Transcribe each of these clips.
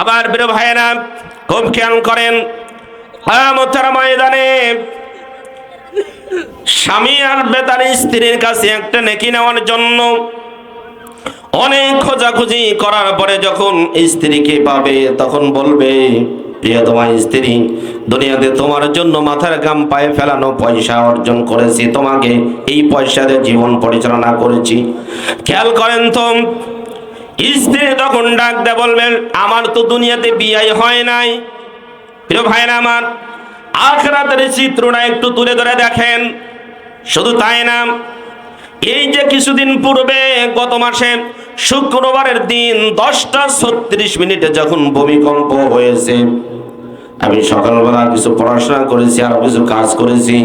আবার প্রিয় ভাইয়েরা, খুব খেয়াল করেন মোতারা ময়দানে স্বামী আর তার স্ত্রীর কাছে একটা নেকি নেওয়ার জন্য অনেক খোঁজাখুঁজি করার পরে যখন স্ত্রীকে পাবে, তখন বলবে, প্রিয় তোমার স্ত্রী, দুনিয়াতে তোমার জন্য মাথার গাম পায়ে ফেলানো পয়সা অর্জন করেছি। তোমাকে এই পয়সা দিয়ে জীবন পরিচালনা করেছি। খেয়াল করেন তো স্ত্রী তখন ডাক দেয় বলবেন, আমার তো দুনিয়াতে বিয়াই হয় নাই। প্রিয় ভাইরা আমার, আখরাতের চিত্রটা একটু তুলে ধরে দেখেন। শুধু তাই না, এই যে কিছুদিন পূর্বে গত মাসে শুক্রবারের দিন দশটা ছত্রিশ মিনিটে যখন ভূমিকম্প হয়েছে, আমি সকালবেলা কিছু পড়াশোনা করেছি, আর কিছু কাজ করেছি।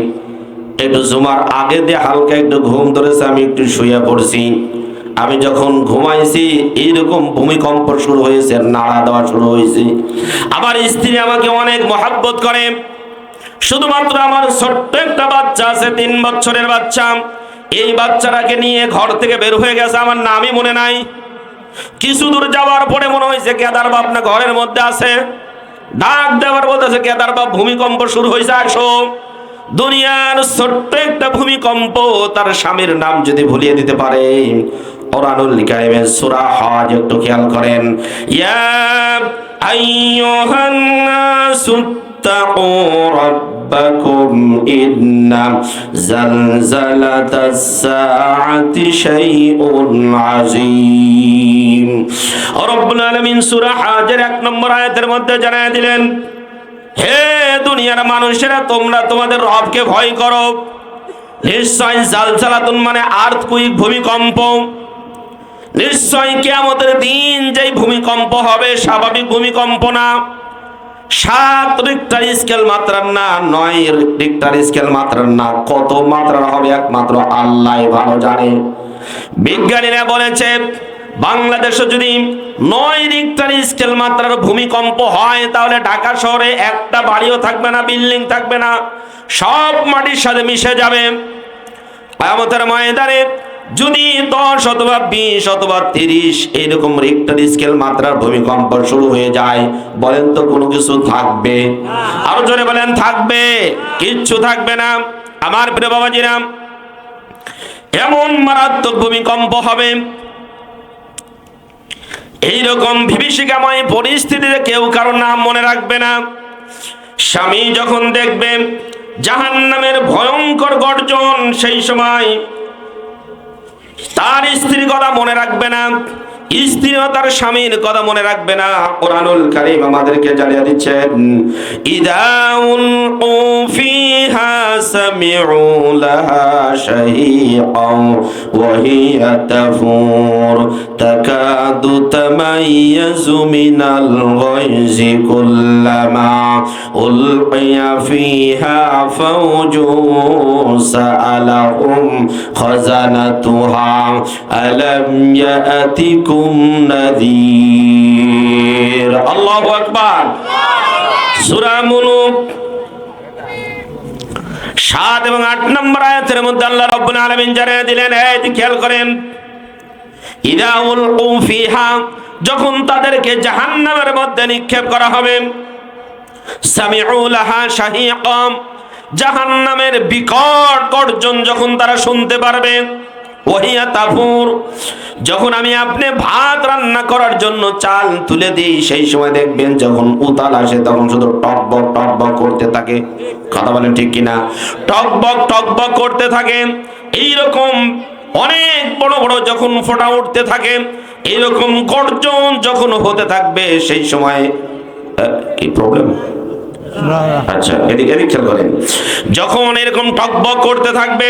একটু জুমার আগে দিয়ে হালকা একটু ঘুম ধরেছে, আমি একটু শুয়ে পড়ছি। আমি যখন ঘুমাইছি, এইরকম ভূমিকম্প শুরু হয়েছে, নাড়া দেওয়া শুরু হয়েছে। আমার স্ত্রী আমাকে অনেক মহাব্বত করে। শুধুমাত্র আমার ছোট্ট একটা বাচ্চা আছে, তিন বছরের বাচ্চা। এই বাচ্চাটাকে নিয়ে ঘর থেকে বের হয়ে গেছে, আমার নামই মনে নাই। কিছু দূর যাওয়ার পরে মনে হয়েছে, কেদার বাপ না ঘরের মধ্যে আছে। ডাক দেওয়ার বলতেছে, কেদার বাপ, ভূমিকম্প শুরু হয়েছে, আসো। দুনিয়ার ছোট্ট একটা ভূমিকম্প তার স্বামীর নাম যদি ভুলিয়ে দিতে পারে কোরআনুল কারিমের সূরা হজ একটু খেয়াল করেন ইয়া আইয়ুহান নাসু اتقوا ربكم إن زلزلة الساعة شيء عظيم رب العالمين سورة হাজের এক নম্বর আয়াতের মধ্যে জানায় দিলেন হে দুনিয়ার মানুষেরা তোমরা তোমাদের রবকে ভয় করো নিশ্চয় জালজালাতুন মানে আর্থকুইক ভূমিকম্প নিশ্চয় কেয়ামতের দিন যেই ভূমিকম্প হবে, স্বাভাবিক ভূমিকম্প না। সাত রিক্টার স্কেল মাত্রার না, নয় রিক্টার স্কেল মাত্রার না, কত মাত্রার হবে একমাত্র আল্লাহ ভালো জানে। বিজ্ঞানীরা বলেছে, বাংলাদেশে যদি নয় রিক্টার স্কেল মাত্রার ভূমিকম্প হয়, তাহলে ঢাকা শহরে একটা বাড়িও থাকবে না, বিল্ডিং থাকবে না, সব মাটির সাথে মিশে যাবে। আমাদের ময়দানে যদি দশ অথবা বিশ অথবা তিরিশ এইরকম রিক্টার স্কেল মাত্রার ভূমিকম্প শুরু হয়ে যায়, বলেন তো কোনো কিছু থাকবে? আরও জোরে বলেন, থাকবে। কিচ্ছু থাকবে না। আমার প্রিয় বাবাজিরা, এমন মারাত্মক ভূমিকম্প হবে। এইরকম বিভীষিকাময় পরিস্থিতিতে কেউ কারও নাম মনে রাখবে না। স্বামী যখন দেখবে জাহান্নামের ভয়ঙ্কর গর্জন সেই সময় তার স্ত্রীর কথা মনে রাখবে না। স্ত্রীও তার স্বামীর কথা মনে রাখবে না। কোরআনুল কারীম আমাদেরকে জানিয়ে দিচ্ছেন ফিহা সামিউ লাহা ওয়া হিয়া তাফুর। তাকাদু তামাইয়াজু মিনাল গায়জি কুল্লামা উলকিয়া ফিহা সাআলাহুম খাজানাতুহা আলাম সাত এবং আট নম্বর আয়াতের মধ্যে আল্লাহ রাব্বুল আলামিন জানিয়ে দিলেন, এই খেয়াল করেন, ইদা উলকু ফিহা, যখন তাদেরকে জাহান্নামের মধ্যে নিক্ষেপ করা হবে, সামিউ লাহা শাহীকাম, জাহান্নামের বিকট গর্জন যখন তারা শুনতে পারবে যখন আমি আপনি ভাত রান্না করার জন্য চাল তুলে দিই, সেই সময় দেখবেন যখন উতাল আসে, তখন শুধু টকবক টকবক করতে থাকে। কথা বলেন ঠিক কিনা? টকবক টকবক করতে থাকে। এইরকম অনেক বড় বড় যখন ফোটা উঠতে থাকে, এইরকম গর্জন যখন হতে থাকবে, সেই সময় কি প্রবলেম আচ্ছা এদিকে, এদিক খেয়াল করেন। যখন এরকম টকবক করতে থাকবে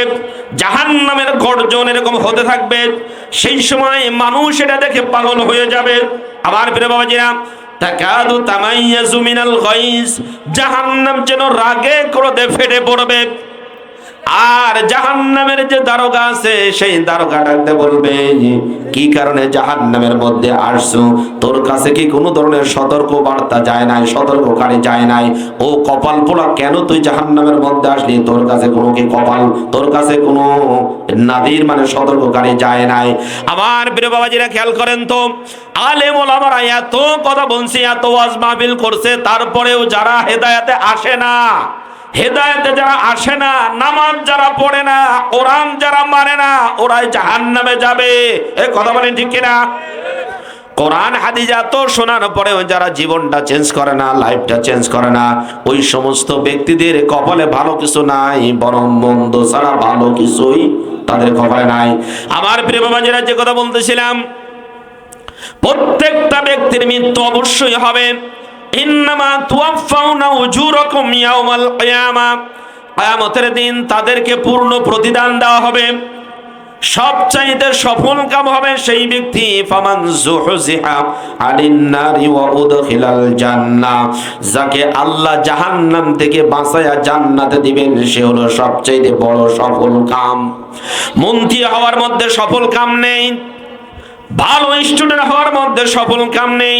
জাহান নামের গর্জন এরকম হতে থাকবে, সেই সময় মানুষ এটা দেখে পাগল হয়ে যাবে। আবার প্রিয় বাবাজিরা তাকাদু তামাইয়াজু মিনাল গাইস জাহান্নাম যেন রাগে ক্রোধে ফেটে পড়বে। আর জাহান্নামের যে দারোগা আছে, সেই দারোগা ডাকতে বলবে, কি কারণে জাহান্নামের মধ্যে আসছো? তোর কাছে কি কোনো ধরনের সতর্ক বার্তা যায় নাই, সতর্ককারী যায় নাই? ও কপাল পোড়া, কেন তুই জাহান্নামের মধ্যে আসলি? তোর কাছে কোনো কি কপাল, তোর কাছে কোনো নাদির মানে সতর্ককারী যায় নাই? আমার প্রিয় বাবাজিরা, খেয়াল করেন তো, আলেম ওলামারা এত কথা বলছি, এত ওয়াজ মাহফিল করছে, তারপরেও যারা হেদায়াতে আসে না। হেদায়েতে যারা আসে না, নামাজ যারা পড়ে না, কোরআন যারা মানে না, ওরাই জাহান নামে যাবে। এ কথা বলেন ঠিক কিনা? কোরআন হাদিজা তো শোনার পরেও যারা জীবনটা চেঞ্জ করে না লাইফটা চেঞ্জ করে না, ওই সমস্ত ব্যক্তিদের কপালে ভালো কিছু নাই, বরং মন্দ ছাড়া ভালো কিছুই তাদের কপালে নাই। আমার প্রিয় বাবাজিরা, যে কথা বলতেছিলাম, প্রত্যেকটা ব্যক্তির মৃত্যু অবশ্যই হবে। ইন্নামা তুয়াফাউনা উজুরাকুম ইয়াউমাল কিয়ামা। কিয়ামতের দিন তাদেরকে পূর্ণ প্রতিদান দেওয়া হবে। সবচাইতে সফল কাম হবে সেই ব্যক্তি, ফামান জুহজিহা আনিন নারি ওয়া উদখিলাল জান্নাহ। যাকে আল্লাহ জাহান্নাম থেকে বাঁচায়া জান্নাতে দিবেন, সে হলো সবচাইতে বড় সফল কাম। মন্ত্রী হওয়ার মধ্যে সফল কাম নেই। ভালো স্টুডেন্ট হওয়ার মধ্যে সফল কাম নেই।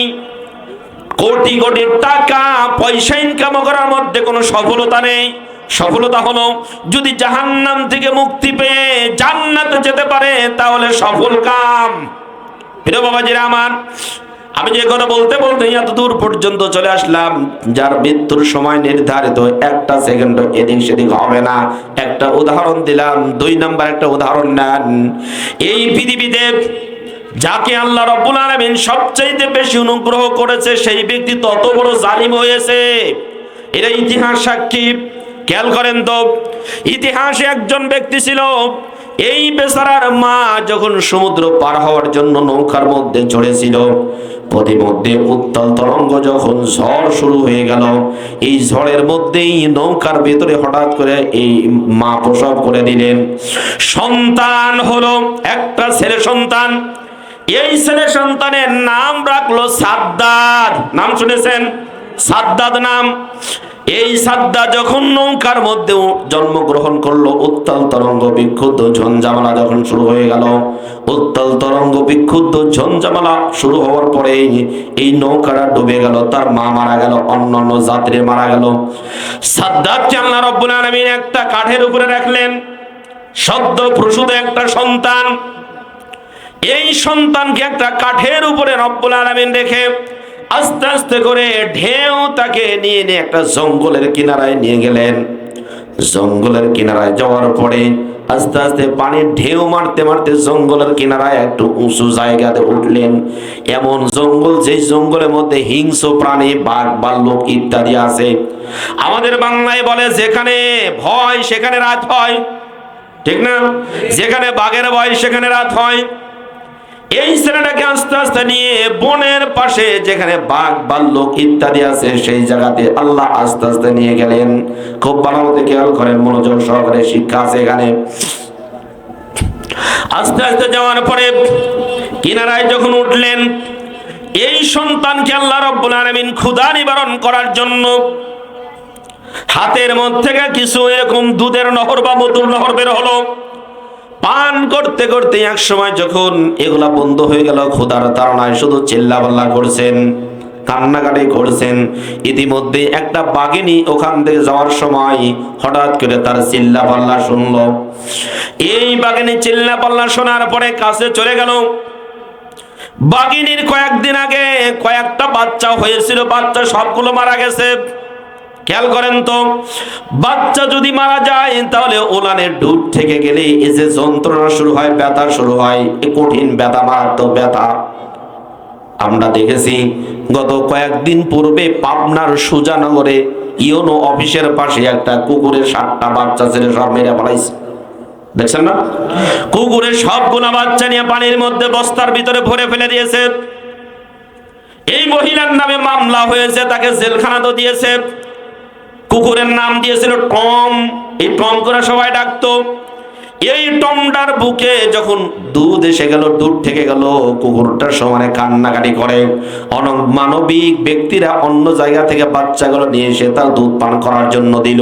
কোটি কোটি টাকা পয়সা ইনকাম করার মধ্যে কোনো সফলতা নেই। সফলতা হলো, যদি জাহান্নাম থেকে মুক্তি পেয়ে জান্নাতে যেতে পারে, তাহলে সফল কাম। প্রিয় বাবাজিরা আমার, আমি যে কথা বলতে বলতে এত দূর পর্যন্ত চলে আসলাম, যার মৃত্যুর সময় নির্ধারিত একটা সেকেন্ড এদিক সেদিক হবে না। একটা উদাহরণ দিলাম, দুই নাম্বার একটা উদাহরণ নেন। এই পৃথিবীতে যাকে আল্লাহ রব্বুল আলামিন সবচাইতে বেশি অনুগ্রহ করেছে, সেই ব্যক্তি তত বড় জালিম হয়েছে। এরা ইতিহাস সাক্ষী, খেয়াল করেন তো, ইতিহাসে একজন ব্যক্তি ছিল, এই বেচারার মা যখন সমুদ্র পার হওয়ার জন্য নৌকার মধ্যে চড়েছিল প্রতিমধ্যে উত্তাল তরঙ্গ যখন ঝড় শুরু হয়ে গেল, এই ঝড়ের মধ্যেই নৌকার ভেতরে হঠাৎ করে এই মা প্রসব করে দিলেন। সন্তান হলো একটা ছেলে সন্তান এই ছেলে সন্তানের নাম রাখল সাদ্দাদ। নাম শুনেছেন? সাদ্দাদ নাম। এই সাদ্দা যখন নৌকার মধ্যে জন্মগ্রহণ করল, উত্তাল তরঙ্গ বিক্ষুব্ধ ঝঞ্ঝামালা যখন শুরু হয়ে গেল, উত্তাল তরঙ্গ বিক্ষুব্ধ ঝঞ্ঝামালা শুরু হওয়ার পরে এই নৌকাটা ডুবে গেল, তার মা মারা গেল অন্যান্য যাত্রী মারা গেল। সাদ্দাদকে আল্লাহ রব্বুল আলামিন একটা কাঠের উপরে রাখলেন। সদ্য প্রসূত একটা সন্তান। এই সন্তানকে একটা কাঠের উপরে রব্বুল আলামিন রেখে আস্তে আস্তে করে ঢেউ তাকে নিয়ে নিয়ে একটা জঙ্গলের কিনারায় নিয়ে গেলেন। জঙ্গলের কিনারায় যাওয়ার পরে আস্তে আস্তে পানির ঢেউ মারতে মারতে জঙ্গলের কিনারায় একটু উঁচু জায়গাতে উঠলেন। এমন জঙ্গল, যেই জঙ্গলের মধ্যে হিংস্র প্রাণী, বাঘ ভাল্লুক ইত্যাদি আছে। আমাদের বাংলায় বলে, যেখানে ভয়, সেখানে রাত হয়। ঠিক না? যেখানে বাঘের ভয়, সেখানে রাত হয়। এই ছেলেটাকে আস্তে আস্তে নিয়ে বনের পাশে যেখানে বাঘ ভাল্লুক ইত্যাদি আছে, সেই জায়গাতে আল্লাহ আস্তে আস্তে নিয়ে গেলেন। খুব ভালো মতো খেয়াল করেন, মনোযোগ সহকারে শিক্ষা আছে এখানে। আস্তে আস্তে যাওয়ার পরে কিনারায় যখন উঠলেন, এই সন্তানকে আল্লাহ রব্বুল আলামিন ক্ষুধা নিবারণ করার জন্য হাতের মধ্যে থেকে কিছু এরকম দুধের নহর বা মধুর নহর বের হলো। পান করতে করতে এক সময় যখন এগুলা বন্ধ হয়ে গেল, খোদার তাড়নায় শুধু চিল্লাপাল্লা করছেন, কান্নাকাটি করছেন, ইতিমধ্যে একটা বাগিনী ওখান থেকে যাওয়ার সময় হঠাৎ করে তার চিল্লা পাল্লা শুনলো। এই বাগিনী চিল্লা পাল্লা শোনার পরে কাছে চলে গেল। বাগিনীর কয়েকদিন আগে কয়েকটা বাচ্চা হয়েছিল, বাচ্চা সবগুলো মারা গেছে। খেয়াল করেন তো, বাচ্চা যদি মারা যায়, তাহলে ওলানের ডুব থেকে গেলে এই যে যন্ত্রণা শুরু হয়, ব্যথা শুরু হয়, এ কঠিন ব্যথা, মারাত্মক ব্যথা। আমরা দেখেছি গত কয়েকদিন পূর্বে পাবনার সুজানগরে ইওনো অফিসের পাশে একটা কুকুরের সাতটা বাচ্চা ছেলে সব মেরে ফেলাইছে। দেখছেন না? কুকুরের সব সবগুলা বাচ্চা নিয়ে পানির মধ্যে বস্তার ভিতরে ভরে ফেলে দিয়েছে। এই মহিলার নামে মামলা হয়েছে, তাকে জেলখানা তো দিয়েছে। কুকুরের নাম দিয়েছিল টম। এই টম করে সবাই ডাকতো। এই টমটার বুকে যখন দুধ এসে গেল, দুধ থেকে গেল কুকুরটার সমানে কান্নাকাটি করে। অন মানবিক ব্যক্তিরা অন্য জায়গা থেকে বাচ্চাগুলো নিয়ে এসে তার দুধ পান করার জন্য দিল।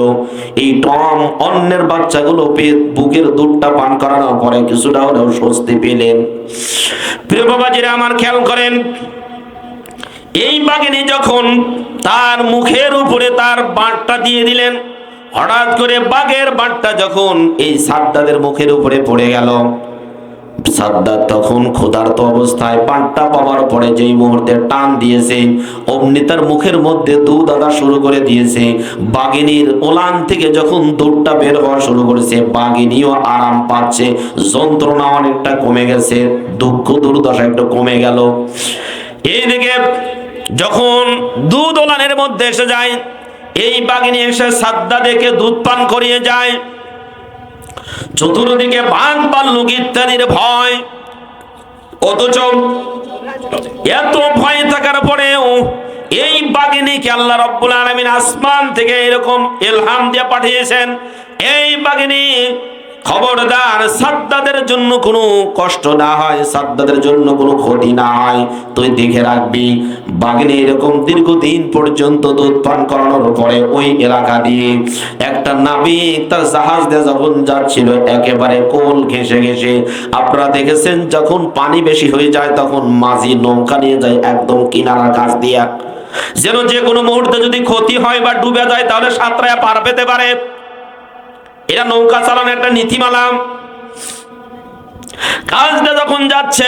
এই টম অন্যের বাচ্চাগুলো পেয়ে বুকের দুধটা পান করানোর পরে কিছুটা হলেও স্বস্তি পেলেন। প্রিয় বাবাজিরা, আমার খেয়াল করেন এই বাঘিনী যখন তার মুখের উপরে তার বাঁটটা দিয়ে দিলেন, হঠাৎ করে বাঘের বাঁটটা যখন এই সাদ্দাদের মুখের উপরে পড়ে গেল সাদ্দাত তখন ক্ষুধার্ত অবস্থায় পানটা পাওয়ার পরে যেই মুহূর্তে টান দিয়েছে, অমনি তার মুখের মধ্যে দুধ আদা শুরু করে দিয়েছে। বাঘিনীর ওলান থেকে যখন দুধটা বের হওয়া শুরু করেছে, বাঘিনীও আরাম পাচ্ছে যন্ত্রণা অনেকটা কমে গেছে, দুঃখ দুর্দশা একটু কমে গেল। এইদিকে যখন দুধ ওলানের মধ্যে এসে যায়, এই বাগিনী এসে সাদ্দা দেখে দুধ পান করিয়ে যায়। চতুর্দিকে বাঘ বাল্লুক ইত্যাদির ভয়। অথচ এত ভয় থাকার পরেও এই বাঘিনীকে আল্লাহ রব্বুল আলমিন আসমান থেকে এরকম এলহাম দিয়ে পাঠিয়েছেন। এই বাগিনী খবরদার, সাদ্দাদের জন্য কোনো কষ্ট না হয়, সাদ্দাদের জন্য কোনো ক্ষতি না হয়। তুই দেখে রাখবি বাঘিনী এরকম দীর্ঘদিন পর্যন্ত দুধ পান করানোর পরে ওই এলাকা দিয়ে একটা নাবিক তার জাহাজ দিয়ে যখন যাচ্ছিল, একেবারে কোল ঘেসে ঘেসে আপনারা দেখেছেন, যখন পানি বেশি হয়ে যায়, তখন মাঝি নৌকা নিয়ে যায় একদম কিনারার কাছ দিয়া। যেন যে কোনো মুহূর্তে যদি ক্ষতি হয় বা ডুবে যায়, তাহলে সাঁতরায় পার পেতে পারে। এটা নৌকা চালানোর একটা নীতিমালা। কাজটা যখন যাচ্ছে